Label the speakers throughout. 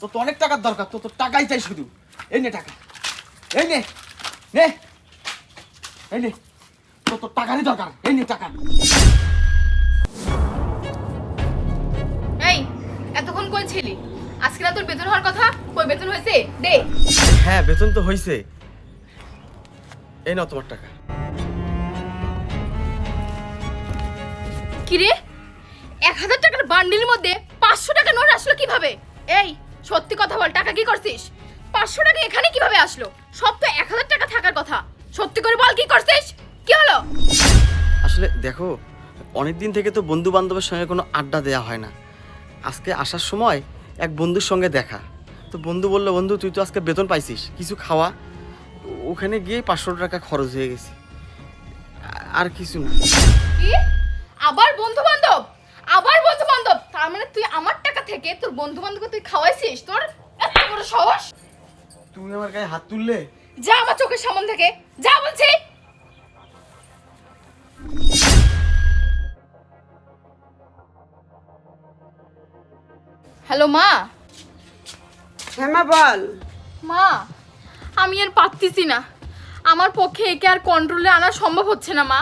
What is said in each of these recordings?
Speaker 1: তোর তো অনেক টাকার দরকার তোর তো টাকাই চাই শুধু। এই নে টাকা। এই নে নে। এই নে তোর তো টাকারই দরকার। এই নে টাকা।
Speaker 2: এই এতক্ষণ কই ছিলি? আজকে না তোর বেতন হওয়ার কথা? কই বেতন হয়েছে? দে।
Speaker 1: হ্যাঁ বেতন তো হয়েছে এই নাও তোমার টাকা।
Speaker 2: কি রে এক হাজার টাকার বান্ডিলের মধ্যে পাঁচশো টাকা নোট আসলো কীভাবে? এই সত্যি কথা বল টাকা কি করছিস? পাঁচশো টাকা এখানে কীভাবে আসলো? সব তো এক হাজার টাকা থাকার কথা। সত্যি করে বল কি করছিস? কি হলো?
Speaker 1: আসলে দেখো অনেক দিন থেকে তো বন্ধু বান্ধবের সঙ্গে কোনো আড্ডা দেওয়া হয় না। আজকে আসার সময় এক বন্ধুর সঙ্গে দেখা। তো বন্ধু বলল বন্ধু তুই তো আজকে বেতন পাইছিস কিছু খাওয়া? ওখানে গিয়ে পাঁচশো টাকা খরচ হয়ে গেছে। আর কিছু না।
Speaker 2: আবার বন্ধু বান্ধব আবার বন্ধু বান্ধব তার মানে তুই আমার টাকা থেকে তোর বন্ধু বান্ধবকে তুই খাওয়াইছিস? তোর এত বড় সাহস?
Speaker 1: তুমি আমার গায়ে হাত তুললে?
Speaker 2: যা আমার চোখের সামন থেকে যা বলছি। হ্যালো মা।
Speaker 3: হ্যাঁ মা বল।
Speaker 2: মা আমি আর পারতেছি না। আমার পক্ষে একে আর কন্ট্রোলে আনা সম্ভব হচ্ছে না মা।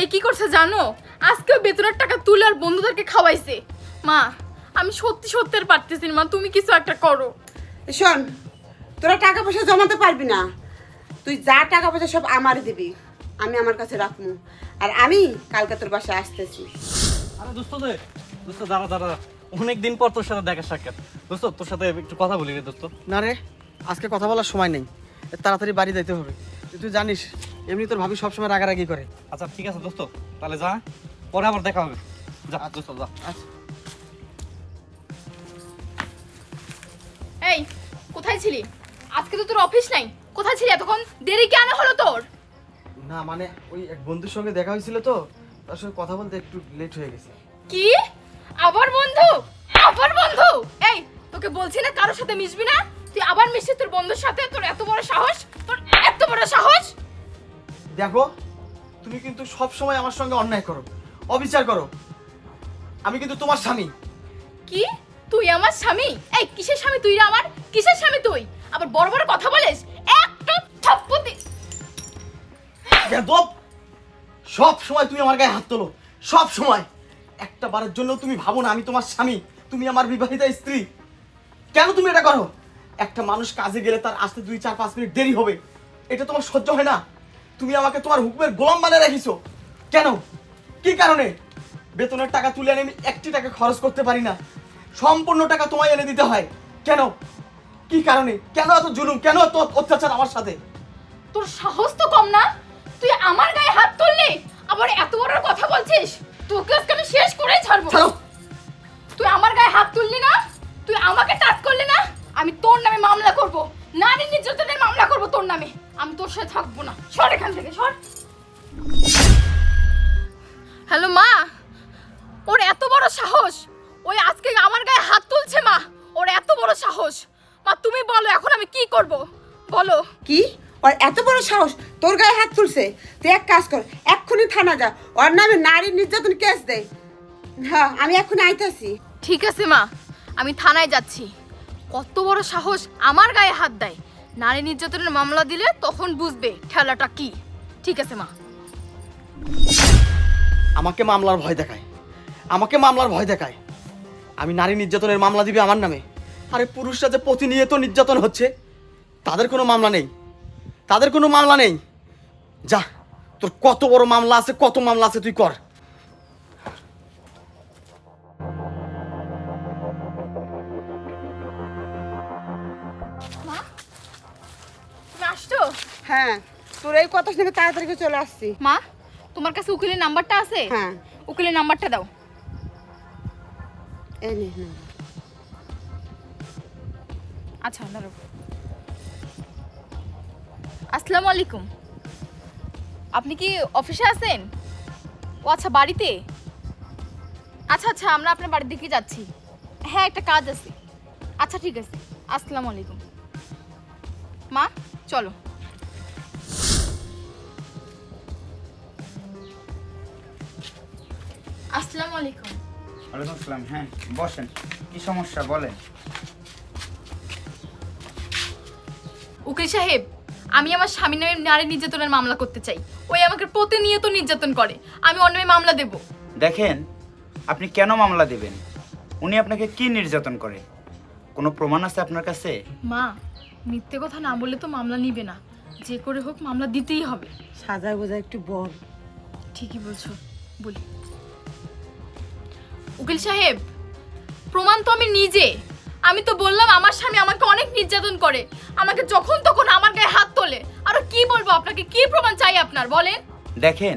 Speaker 2: এই কি করছে জানো? আজকেও বেতনের টাকা তুলে আর বন্ধুদেরকে খাওয়াইছে। মা আমি সত্যি সত্যি আর পারতেছি না মা তুমি কিছু একটা করো।
Speaker 3: শোন তোরা টাকা পয়সা জমাতে পারবি না। তুই যা টাকা পয়সা সব আমারই দিবি। আমি আমার কাছে রাখব। আর আমি কালকে তোর বাসায় আসতেছি।
Speaker 4: আরে দোস্ত রে দোস্ত দাঁড়া দাঁড়া। অনেক দিন পর তোর সাথে দেখা সাক্ষাৎ। দোস্ত তোর সাথে একটু কথা বলি রে দোস্ত।
Speaker 1: না রে আজকে কথা বলার সময় নেই। তাড়াতাড়ি বাড়ি যাইতে হবে। তুই তুই জানিস এমনি তোর ভাবি সবসময় রাগারাগি করে।
Speaker 4: আচ্ছা ঠিক আছে দোস্ত। তাহলে যা পরে আবার দেখা হবে। যা দোস্ত যা।
Speaker 1: আচ্ছা।
Speaker 2: কোথায় ছিলি? আজকে তো তোর অফিস নাই। কোথায় ছিলি এতক্ষণ? দেরি কেন হলো তোর?
Speaker 1: না মানে ওই এক বন্ধুর সঙ্গে দেখা হয়েছিল তো তার সঙ্গে কথা বলতে একটু লেট হয়ে গেছে।
Speaker 2: কি? আবার বন্ধু? আবার বন্ধু? এই তোকে বলছি না কারোর সাথে মিশবি না? তুই আবার মিশছিস তোর বন্ধুর সাথে? তোর এত বড় সাহস? তোর এত বড় সাহস?
Speaker 1: দেখো তুমি কিন্তু সব সময় আমার সঙ্গে অন্যায় করো অবিচার করো। আমি কিন্তু তোমার স্বামী।
Speaker 2: কি? তুই আমার স্বামী? এই, কিসের স্বামী তুই রে আমার? কিসের স্বামী তুই? আবার বড় বড় কথা বলিস? একটা থাপ্পতি
Speaker 1: বেদব, সব সময় তুমি আমার গায়ে হাত তোলো, সব সময়। একটা বারের জন্য তুমি ভাবো না আমি তোমার স্বামী, তুমি আমার বিবাহিতা স্ত্রী। কেন তুমি এটা করো? একটা মানুষ কাজে গেলে তার আসতে দুই, চার, পাঁচ মিনিট দেরি হবে। এটা তোমার সহ্য হয় না। তুমি আমাকে তোমার হুকুমের গোলাম বানিয়ে রেখেছো। কেন? কি কারণে? বেতনের টাকা তুলে আমি একটি টাকা খরচ করতে পারি না। সম্পূর্ণ টাকা তোমায় এনে দিতে হয়। কেন? কি কারণে? কেন এত জুলুম? কেন এত অত্যাচার আমার সাথে?
Speaker 2: তোর সাহস তো কম না? তুই আমার গায়ে হাত তুললি? আবার এত বড় কথা বলছিস? তোকে আজকে আমি শেষ করেই ছাড়বো।
Speaker 1: ছাড়ো।
Speaker 2: তুই আমার গায়ে হাত তুললি না? তুই আমাকে টাচ করলি না? আমি তোর নামে মামলা করব। নারী নির্যাতনের মামলা করব তোর নামে। আমি তোর সাথে থাকব না। সর এখান থেকে সর। হ্যালো মা ওর এত বড় সাহস। ওই আজকে আমার গায়ে হাত তুলছে মা। ওর এত বড় সাহস। মা তুমি বলো এখন আমি কি করব? বলো।
Speaker 3: কি? ওর এত বড় সাহস? তোর গায়ে হাত তুলছে? তুই এক কাজ কর এক্ষুনি থানা যা। ওর নামে নারী নির্যাতন কেস দে। হ্যাঁ আমি এক্ষুনি আইতাছি।
Speaker 2: ঠিক আছে মা। আমি থানায় যাচ্ছি। কত বড় সাহস আমার গায়ে হাত দেয়। নারী নির্যাতনের মামলা দিলে তখন বুঝবে খেলাটা কি। ঠিক আছে মা।
Speaker 1: আমাকে মামলার ভয় দেখায়। আমাকে মামলার ভয় দেখায়। আমি নারী নির্যাতনের মামলা দিবে আমার নামে। আরে পুরুষরা যে প্রতিনিয়ত নির্যাতন হচ্ছে তাদের কোনো মামলা নেই। তাদের কোনো মামলা নেই। যা তোর কত বড় মামলা আছে কত মামলা আছে তুই কর।
Speaker 2: মা তুমি আসছো?
Speaker 3: হ্যাঁ তোর এই কথা শুনে তাড়াতাড়ি চলে আসছি।
Speaker 2: মা তোমার কাছে উকিলের নাম্বারটা আছে?
Speaker 3: হ্যাঁ।
Speaker 2: উকিলের নাম্বারটা দাও। আচ্ছা দাঁড়াও আসসালামু আলাইকুম। আপনি কি অফিসে আছেন? ও আচ্ছা বাড়িতে? আচ্ছা আচ্ছা আমরা আপনার বাড়ির দিকে যাচ্ছি। হ্যাঁ একটা কাজ আছে। আচ্ছা ঠিক আছে। আসসালামু আলাইকুম। মা, চলো। আসসালামু আলাইকুম।
Speaker 5: ওয়ালাইকুম আসসালাম হ্যাঁ বসেন। কি সমস্যা বলেন।
Speaker 2: উকিল সাহেব আমি আমার স্বামী নামে নারী নির্যাতনের মামলা করতে চাই। ওই আমাকে প্রতিনিয়ত নির্যাতন করে। আমি অন্য মামলা দেব।
Speaker 5: দেখেন আপনি কেন মামলা দেবেন? উনি আপনাকে কি নির্যাতন করে? কোনো প্রমাণ আছে আপনার কাছে?
Speaker 2: মা মিথ্যে কথা না বললে তো মামলা নিবে না। যে করে হোক মামলা দিতেই হবে।
Speaker 3: সাজায় বোঝায় একটু বল।
Speaker 2: ঠিকই বলছো বলি। উকিল সাহেব, প্রমাণ তো আমি নিজে। আমি তো বললাম আমার স্বামী আমাকে অনেক নির্যাতন করে, আমাকে যখন তখন আমার গায়ে হাত তোলে। আর কি বলব আপনাকে, কি প্রমাণ চাই আপনার, বলেন।
Speaker 5: দেখেন,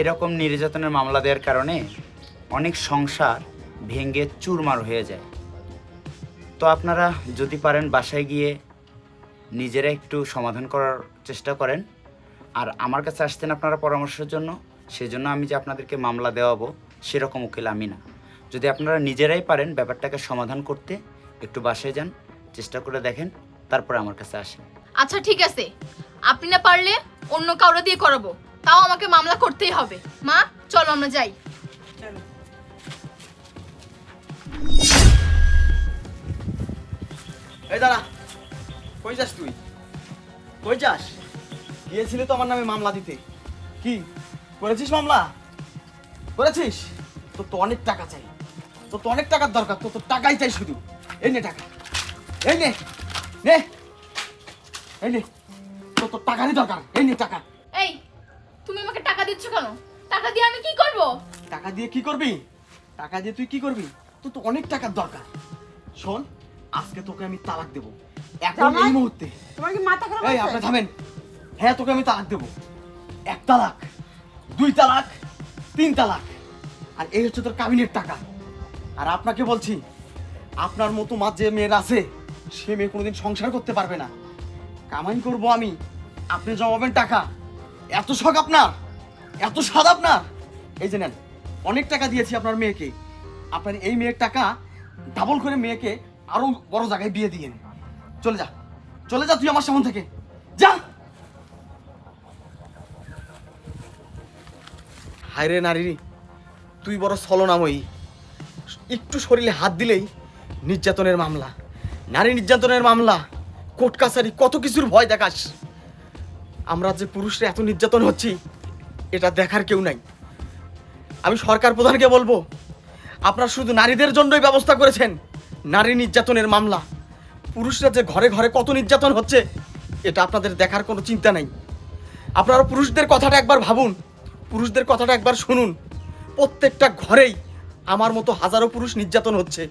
Speaker 5: এরকম নির্যাতনের মামলা দেওয়ার কারণে অনেক সংসার ভেঙে চুরমার হয়ে যায়। তো আপনারা যদি পারেন বাসায় গিয়ে নিজেরা একটু সমাধান করার চেষ্টা করেন। আর আমার কাছে আসতেন আপনারা পরামর্শের জন্য, সেজন্য আমি যে আপনাদেরকে মামলা দেওয়াবো সেরকম উকিল আমি না। যদি আপনারা নিজেরাই পারেন ব্যাপারটাকে সমাধান করতে একটু বাসায় যান চেষ্টা করে দেখেন তারপরে আমার কাছে আসেন।
Speaker 2: আচ্ছা ঠিক আছে। আপনি না পারলে অন্য কাউরে দিয়ে করাবো। তাও আমাকে মামলা করতেই হবে। মা চলো আমরা যাই।
Speaker 1: এই দাঁড়া কই যাস তুই? কই যাস? গিয়েছিলি তো আমার নামে মামলা দিতে। কি করেছিস মামলা? করেছিস? তোর তো অনেক টাকা চাই। তোর তো অনেক টাকার দরকার তোর তো টাকাই চাই শুধু। এই নে টাকা। এই নে। নে। এই নে। তোর তো টাকারই দরকার। এই নে টাকা।
Speaker 2: এই তুমি আমাকে টাকা দিচ্ছ কেন? টাকা দিয়ে আমি কি করব?
Speaker 1: টাকা দিয়ে কি করবি? টাকা দিয়ে তুই কি করবি? তোর তো অনেক টাকার দরকার। শোন আজকে তোকে আমি তালাক দেবো। এখন? এই মুহূর্তে।
Speaker 3: তোমার কি মাথা খারাপ
Speaker 1: এই আপনি থামেন। হ্যাঁ তোকে আমি তালাক দেবো। এক তালাক দুই তালাক তিন তালাক। আর এই হচ্ছে তোর কাবিনের টাকা। আর আপনাকে বলছি, আপনার মতো মা যে মেয়ের আছে, সে মেয়ে কোনোদিন সংসার করতে পারবে না। কামাই করব আমি, আপনি জমাবেন টাকা। এত শখ আপনার, এত স্বাদ আপনার। এই যে নেন, অনেক টাকা দিয়েছি আপনার মেয়েকে। আপনার এই মেয়ের টাকা ডাবল করে মেয়েকে আরও বড় জায়গায় বিয়ে দিয়েন চলে যা চলে যা তুই আমার সামনে থেকে। যা! হায়রে নারী তুই বড় ছলনাময়ী। একটু শরীরে হাত দিলেই নির্যাতনের মামলা। নারী নির্যাতনের মামলা। কোর্ট কাছারি কত কিছুর ভয় দেখাস। আমরা যে পুরুষরা এত নির্যাতন হচ্ছি, এটা দেখার কেউ নাই। আমি সরকার প্রধানকে বলব, আপনারা শুধু নারীদের জন্যই ব্যবস্থা করেছেন, নারী নির্যাতনের মামলা। পুরুষরা যে ঘরে ঘরে কত নির্যাতন হচ্ছে, এটা আপনাদের দেখার কোনো চিন্তা নাই। আপনারা পুরুষদের কথাটা একবার ভাবুন, পুরুষদের কথাটা একবার শুনুন। প্রত্যেকটা ঘরেই আমার মতো হাজারো পুরুষ নির্যাতন হচ্ছে।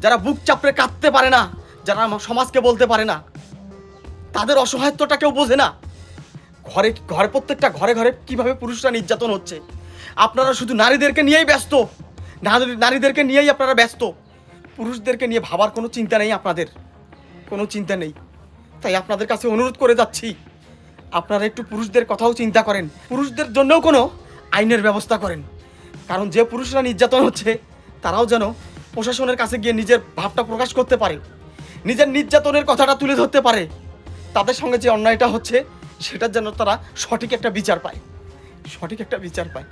Speaker 1: যারা বুক চাপড়ে কাঁদতে পারে না, যারা সমাজকে বলতে পারে না, তাদের অসহায়ত্বটা কেউ বোঝে না। ঘরে ঘরে, প্রত্যেকটা ঘরে ঘরে কীভাবে পুরুষরা নির্যাতন হচ্ছে? আপনারা শুধু নারীদেরকে নিয়েই ব্যস্ত। নারী- নারীদেরকে নিয়েই আপনারা ব্যস্ত। পুরুষদেরকে নিয়ে ভাবার কোনো চিন্তা নেই আপনাদের। কোনো চিন্তা নেই। তাই আপনাদের কাছে অনুরোধ করে যাচ্ছি, আপনারা একটু পুরুষদের কথাও চিন্তা করেন। পুরুষদের জন্যও কোনো আইনের ব্যবস্থা করেন। কারণ যে পুরুষরা নির্যাতন হচ্ছে, তারাও যেন প্রশাসনের কাছে গিয়ে নিজের ভাবটা প্রকাশ করতে পারে, নিজের নির্যাতনের কথাটা তুলে ধরতে পারে, তাদের সঙ্গে যে অন্যায়টা হচ্ছে সেটার যেন তারা সঠিক একটা বিচার পায়। সঠিক একটা বিচার পায়।